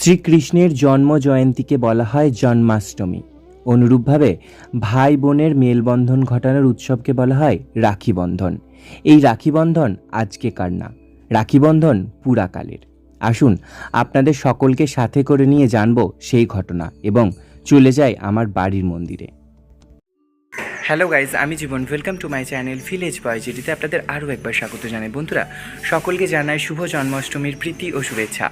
শ্রীকৃষ্ণের জন্ম জয়ন্তীকে বলা হয় জন্মাষ্টমী। অনুরূপভাবে ভাই বোনের মেলবন্ধন ঘটানোর উৎসবকে বলা হয় রাখিবন্ধন। এই রাখিবন্ধন আজকে কার না, রাখিবন্ধন পুরাকালের। আসুন, আপনাদের সকলকে সাথে করে নিয়ে জানব সেই ঘটনা এবং চলে যাই আমার বাড়ির মন্দিরে। হ্যালো গাইজ, আমি Jiban. Welcome to my channel village boy যেটিতে আপনাদের আরও একবার স্বাগত জানাই। বন্ধুরা, সকলকে জানাই শুভ জন্মাষ্টমীর প্রীতি ও শুভেচ্ছা।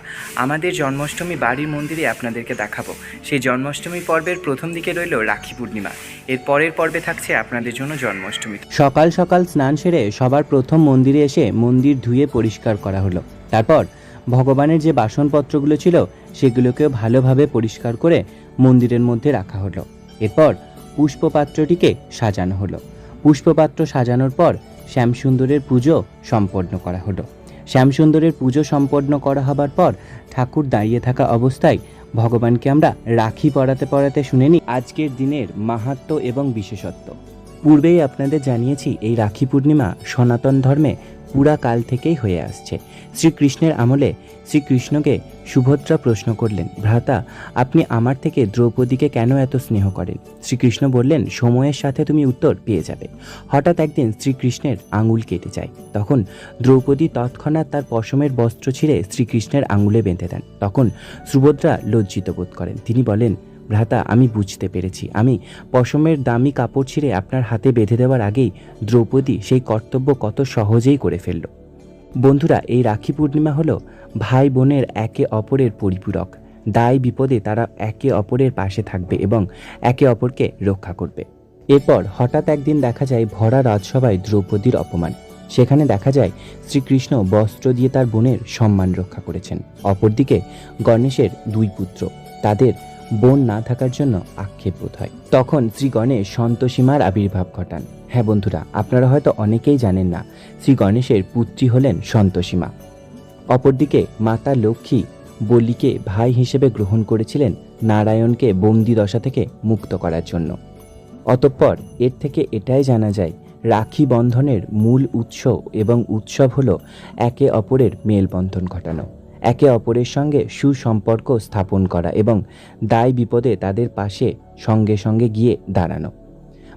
আমাদের জন্মাষ্টমী বাড়ির মন্দিরে আপনাদেরকে দেখাবো। সেই জন্মাষ্টমী পর্বের প্রথম দিকে রইল রাখি পূর্ণিমা। এর পরের পর্বে থাকছে আপনাদের জন্য জন্মাষ্টমী। সকাল সকাল স্নান সেরে সবার প্রথম মন্দিরে এসে মন্দির ধুয়ে পরিষ্কার করা হলো। তারপর ভগবানের যে বাসনপত্রগুলো ছিল, সেগুলোকেও ভালোভাবে পরিষ্কার করে মন্দিরের মধ্যে রাখা হলো। এরপর পুষ্পপাত্রটিকে সাজানো হলো। পুষ্পপাত্র সাজানোর পর শ্যামসুন্দরের পুজো সম্পন্ন করা হলো। শ্যামসুন্দরের পুজো সম্পন্ন করা হবার পর ঠাকুর দাঁড়িয়ে থাকা অবস্থায় ভগবানকে আমরা রাখি পরাতে পরাতে শুনে নিই আজকের দিনের মাহাত্ম্য এবং বিশেষত্ব। পূর্বেই আপনাদের জানিয়েছি এই রাখি পূর্ণিমা সনাতন ধর্মে পুরা কাল থেকেই হয়ে আসছে। শ্রীকৃষ্ণের আমলে শ্রীকৃষ্ণকে সুভদ্রা প্রশ্ন করলেন, ভ্রাতা, আপনি আমার থেকে দ্রৌপদীকে কেন এত স্নেহ করেন? শ্রীকৃষ্ণ বললেন, সময়ের সাথে তুমি উত্তর পেয়ে যাবে। হঠাৎ একদিন শ্রীকৃষ্ণের আঙুল কেটে যায়। তখন দ্রৌপদী তৎক্ষণাৎ তার পশমের বস্ত্র ছিঁড়ে শ্রীকৃষ্ণের আঙুলে বেঁধে দেন। তখন সুভদ্রা লজ্জিত বোধ করেন। তিনি বলেন ভ্রাতা, আমি বুঝতে পেরেছি। আমি পশমের দামি কাপড় ছিঁড়ে আপনার হাতে বেঁধে দেওয়ার আগেই দ্রৌপদী সেই কর্তব্য কত সহজেই করে ফেলল। বন্ধুরা, এই রাখি পূর্ণিমা হলো ভাই বোনের একে অপরের পরিপূরক। দায় বিপদে তারা একে অপরের পাশে থাকবে এবং একে অপরকে রক্ষা করবে। এরপর হঠাৎ একদিন দেখা যায় ভরা রাজসভায় দ্রৌপদীর অপমান। সেখানে দেখা যায় শ্রীকৃষ্ণ বস্ত্র দিয়ে তার বোনের সম্মান রক্ষা করেছেন। অপরদিকে গণেশের দুই পুত্র। তাদের বোন না থাকার জন্য আক্ষেপ বোধ হয়। তখন শ্রী গণেশ সন্তোষীমার আবির্ভাব ঘটান। হ্যাঁ বন্ধুরা, আপনারা হয়তো অনেকেই জানেন না শ্রী গণেশের পুত্রী হলেন সন্তোষীমা। অপরদিকে মাতা লক্ষ্মী বলিকে ভাই হিসেবে গ্রহণ করেছিলেন নারায়ণকে বন্দি দশা থেকে মুক্ত করার জন্য। অতঃপর এর থেকে এটাই জানা যায়, রাখি বন্ধনের মূল উৎস এবং উৎসব হলো একে অপরের মেলবন্ধন ঘটানো। একে অপরের সঙ্গে সুসম্পর্ক স্থাপন করা এবং দায় বিপদে তাদের পাশে সঙ্গে সঙ্গে গিয়ে দাঁড়ানো।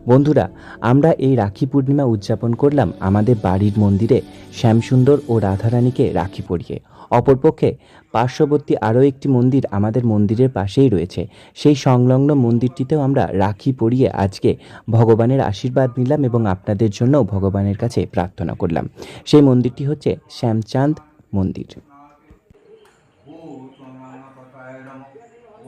বন্ধুরা, আমরা এই রাখি পূর্ণিমা উদযাপন করলাম আমাদের বাড়ির মন্দিরে শ্যামসুন্দর ও রাধারানীকে রাখি পরিয়ে। অপরপক্ষে পার্শ্ববর্তী আরও একটি মন্দির আমাদের মন্দিরের পাশেই রয়েছে। সেই সংলগ্ন মন্দিরটিতেও আমরা রাখি পরিয়ে আজকে ভগবানের আশীর্বাদ নিলাম এবং আপনাদের জন্যও ভগবানের কাছে প্রার্থনা করলাম। সেই মন্দিরটি হচ্ছে শ্যামচাঁদ মন্দির।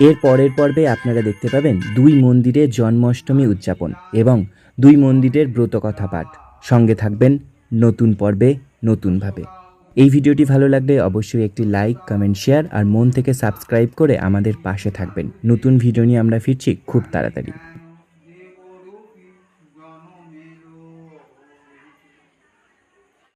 এর পরের পর্বে আপনারা দেখতে পাবেন দুই মন্দিরের জন্মাষ্টমী উদযাপন এবং দুই মন্দিরের ব্রতকথা পাঠ। সঙ্গে থাকবেন নতুন পর্বে নতুনভাবে। এই ভিডিওটি ভালো লাগলে অবশ্যই একটি লাইক, কমেন্ট, শেয়ার আর মন থেকে সাবস্ক্রাইব করে আমাদের পাশে থাকবেন। নতুন ভিডিও নিয়ে আমরা ফিরছি খুব তাড়াতাড়ি।